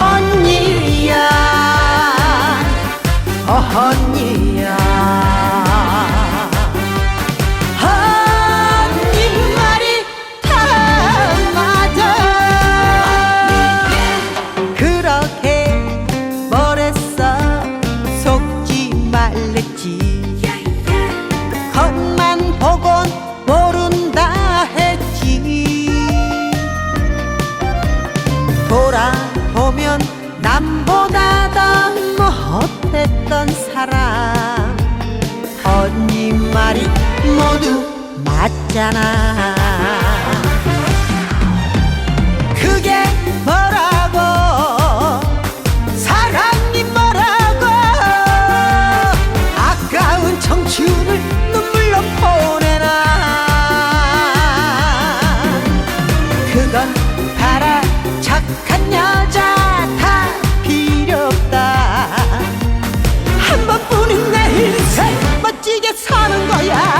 언니야 어 언니야 돌아보면 남보다 더 못했던 사람. 언니 말이 모두 맞잖아. 그게 뭐라고? 사랑이 뭐라고? 아까운 청춘을 눈물로 보내나 그건 여자 탓비 렵다. 한 번뿐인 내힘을맛 지게 사는 거야.